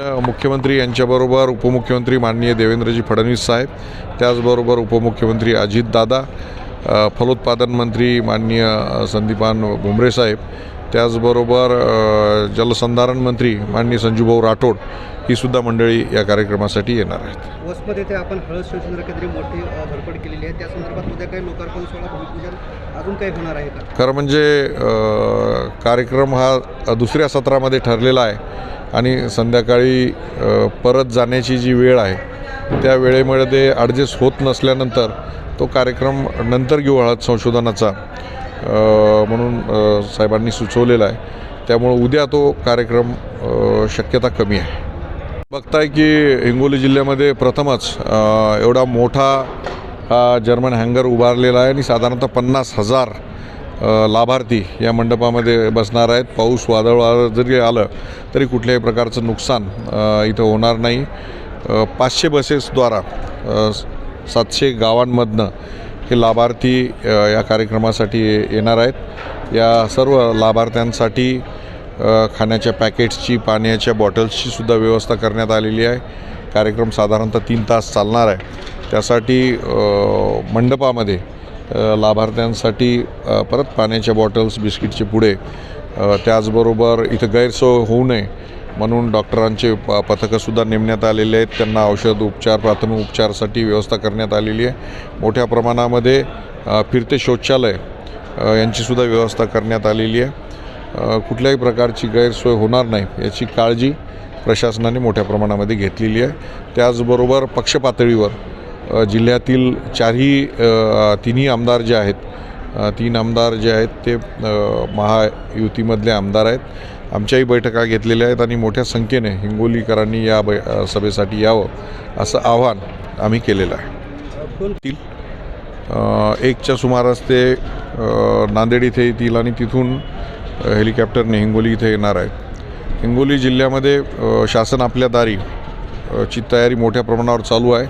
मुख्यमंत्री यांच्याबरोबर उपमुख्यमंत्री माननीय देवेंद्रजी फडणवीस साहेब त्याचबरोबर उपमुख्यमंत्री अजितदादा दादा फलोत्पादन मंत्री माननीय संदीपान भुमरे साहेब त्याचबरोबर जलसंधारण मंत्री माननीय संजूभाऊ राठोड ही सुद्धा मंडळी या कार्यक्रमासाठी येणार आहेत. ते आपण हळद शिवसेना केंद्री मोठी धडपड केलेली आहे. त्या संदर्भात उद्या काही लोकार्पण सोहळा भूमिपूजन अजून काही होणार आहे का? खरं म्हणजे कार्यक्रम हा दुसऱ्या सत्रामध्ये ठरलेला आहे आणि संध्याकाळी परत जाण्याची जी वेळ आहे त्या वेळेमध्ये ॲडजस्ट होत नसल्यानंतर तो कार्यक्रम नंतर घेऊ हळद संशोधनाचा. म्हणून साहेबांनी सुचवलेला आहे. त्यामुळं उद्या तो कार्यक्रम शक्यता कमी आहे. बघताय की हिंगोली जिल्ह्यामध्ये प्रथमच एवढा मोठा हा जर्मन हँगर उभारलेला आहे आणि साधारणतः पन्नास हजार लाभार्थी या मंडपामध्ये बसणार आहेत. पाऊस वादळ वादळ जरी आलं तरी कुठल्याही प्रकारचं नुकसान इथं होणार नाही. पाचशे बसेसद्वारा सातशे गावांमधनं हे लाभार्थी या कार्यक्रमासाठी येणार आहेत. या सर्व लाभार्थ्यांसाठी खाण्याच्या पॅकेट्सची पाण्याच्या बॉटल्सची सुद्धा व्यवस्था करण्यात आलेली आहे. कार्यक्रम साधारणतः तीन तास चालणार आहे. त्यासाठी मंडपामध्ये लाभार्थ्यांसाठी परत पाण्याच्या बॉटल्स बिस्किटचे पुढे त्याचबरोबर इथं गैरसोय होऊ नये म्हणून डॉक्टरांचे प पथकंसुद्धा नेमण्यात आलेले आहेत. त्यांना औषध उपचार प्राथमिक उपचारासाठी व्यवस्था करण्यात आलेली आहे. मोठ्या प्रमाणामध्ये फिरते शौचालय यांचीसुद्धा व्यवस्था करण्यात आलेली आहे. कुठल्याही प्रकारची गैरसोय होणार नाही याची काळजी प्रशासनाने मोठ्या प्रमाणामध्ये घेतलेली आहे. त्याचबरोबर पक्षपातळीवर जिल्ह्यातील चारही तिन्ही आमदार जे आहेत तीन आमदार जे आहेत ते महायुतीमधले आमदार आहेत. आमच्याही बैठका घेतलेल्या आहेत आणि मोठ्या संख्येने हिंगोलीकरांनी या बै सभेसाठी यावं असं आव्हान आम्ही केलेलं आहे. एकच्या सुमारास ते नांदेड इथे येतील आणि तिथून हेलिकॉप्टरने हिंगोली इथे येणार आहेत. हिंगोली जिल्ह्यामध्ये शासन आपल्या दारी ची तयारी मोठ्या प्रमाणावर चालू आहे.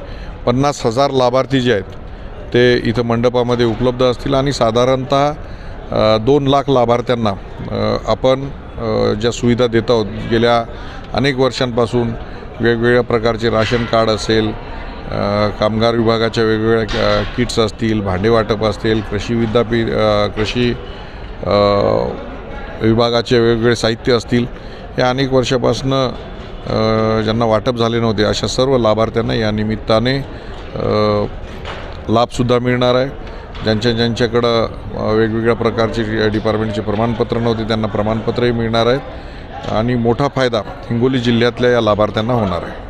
पन्नास हजार लाभार्थी जे आहेत ते इथं मंडपामध्ये उपलब्ध असतील आणि साधारणतः दोन लाख लाभार्थ्यांना आपण ज्या सुविधा देत आहोत. गेल्या अनेक वर्षांपासून वेगवेगळ्या प्रकारचे राशन कार्ड असेल कामगार विभागाच्या वेगवेगळ्या किट्स असतील भांडे वाटप असतील कृषी विद्यापीठ कृषी विभागाचे वेगवेगळे साहित्य असतील हे अनेक वर्षापासनं ज्यांना वाटप झाले नव्हते अशा सर्व लाभार्थ्यांना या निमित्ताने लाभसुद्धा मिळणार आहे. ज्यांच्या ज्यांच्याकडं वेगवेगळ्या प्रकारचे डिपार्टमेंटचे प्रमाणपत्र नव्हते त्यांना प्रमाणपत्रही मिळणार आहेत. आणि मोठा फायदा हिंगोली जिल्ह्यातल्या या लाभार्थ्यांना होणार आहे.